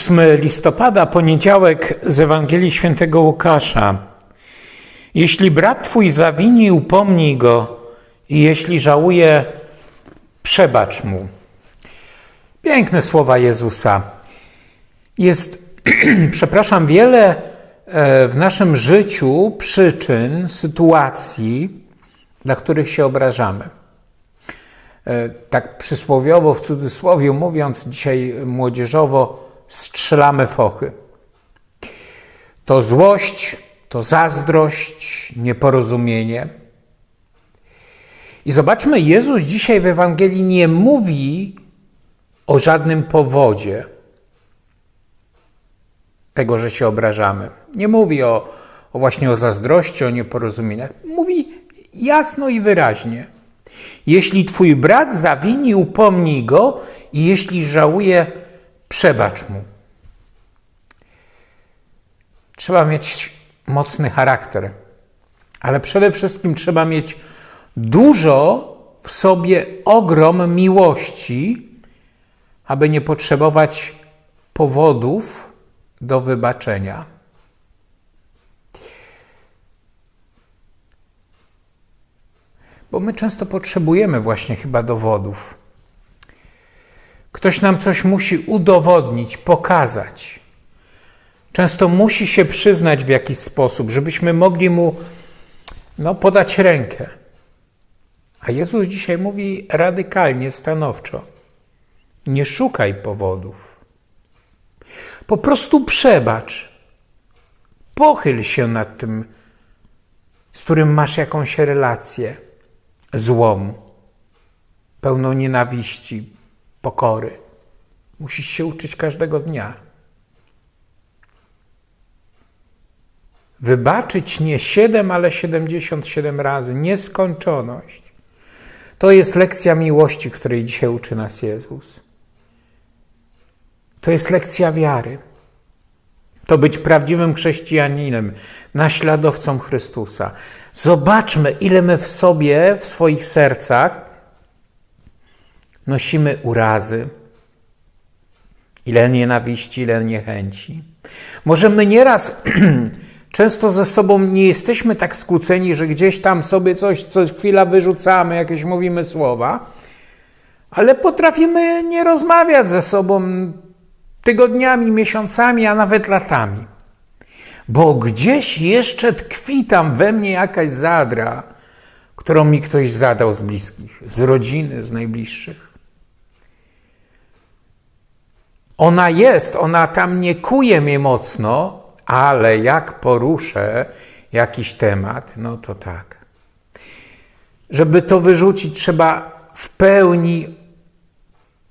8 listopada, poniedziałek z Ewangelii Świętego Łukasza. Jeśli brat twój zawini, upomnij go, i jeśli żałuje, przebacz mu. Piękne słowa Jezusa. Jest, przepraszam, wiele e, w naszym życiu przyczyn, sytuacji, dla których się obrażamy. E, tak przysłowiowo, w cudzysłowie mówiąc, dzisiaj młodzieżowo, strzelamy w ochy. To złość, to zazdrość, nieporozumienie. I zobaczmy, Jezus dzisiaj w Ewangelii nie mówi o żadnym powodzie tego, że się obrażamy. Nie mówi o, o właśnie o zazdrości, o nieporozumieniach. Mówi jasno i wyraźnie. Jeśli twój brat zawini, upomnij go i jeśli żałuje, przebacz mu. Trzeba mieć mocny charakter, ale przede wszystkim trzeba mieć dużo w sobie ogrom miłości, aby nie potrzebować powodów do wybaczenia. Bo my często potrzebujemy właśnie chyba dowodów. Ktoś nam coś musi udowodnić, pokazać. Często musi się przyznać w jakiś sposób, żebyśmy mogli mu no, podać rękę. A Jezus dzisiaj mówi radykalnie, stanowczo: nie szukaj powodów. Po prostu przebacz. Pochyl się nad tym, z którym masz jakąś relację złą, pełną nienawiści, pokory. Musisz się uczyć każdego dnia. Wybaczyć nie siedem, ale siedemdziesiąt siedem razy, nieskończoność. To jest lekcja miłości, której dzisiaj uczy nas Jezus. To jest lekcja wiary. To być prawdziwym chrześcijaninem, naśladowcą Chrystusa. Zobaczmy, ile my w sobie, w swoich sercach nosimy urazy, ile nienawiści, ile niechęci. Może my nieraz często ze sobą nie jesteśmy tak skłóceni, że gdzieś tam sobie coś, coś chwila wyrzucamy, jakieś mówimy słowa, ale potrafimy nie rozmawiać ze sobą tygodniami, miesiącami, a nawet latami. Bo gdzieś jeszcze tkwi tam we mnie jakaś zadra, którą mi ktoś zadał z bliskich, z rodziny, z najbliższych. Ona jest, ona tam nie kuje mnie mocno, ale jak poruszę jakiś temat, no to tak. Żeby to wyrzucić, trzeba w pełni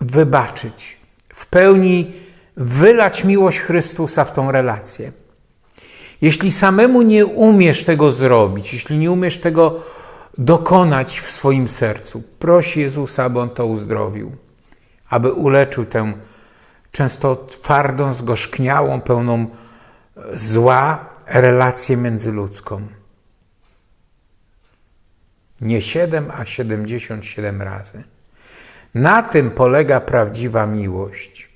wybaczyć, w pełni wylać miłość Chrystusa w tą relację. Jeśli samemu nie umiesz tego zrobić, jeśli nie umiesz tego dokonać w swoim sercu, proś Jezusa, aby On to uzdrowił, aby uleczył tę często twardą, zgorzkniałą, pełną zła relację międzyludzką. Nie siedem, a siedemdziesiąt siedem razy. Na tym polega prawdziwa miłość.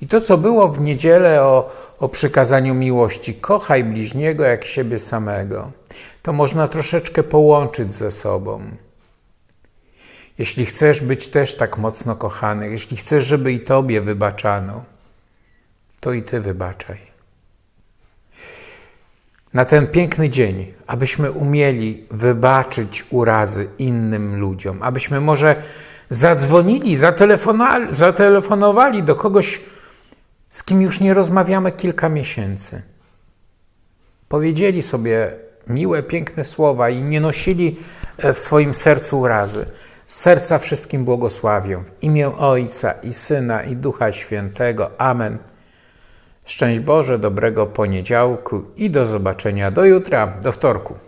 I to, co było w niedzielę o, o przykazaniu miłości, kochaj bliźniego jak siebie samego, to można troszeczkę połączyć ze sobą. Jeśli chcesz być też tak mocno kochany, jeśli chcesz, żeby i Tobie wybaczano, to i Ty wybaczaj. Na ten piękny dzień, abyśmy umieli wybaczyć urazy innym ludziom, abyśmy może zadzwonili, zatelefonowali, do kogoś, z kim już nie rozmawiamy kilka miesięcy. Powiedzieli sobie miłe, piękne słowa i nie nosili e, w swoim sercu urazy. Serca wszystkim błogosławią. W imię Ojca i Syna i Ducha Świętego. Amen. Szczęść Boże, dobrego poniedziałku i do zobaczenia do jutra, do wtorku.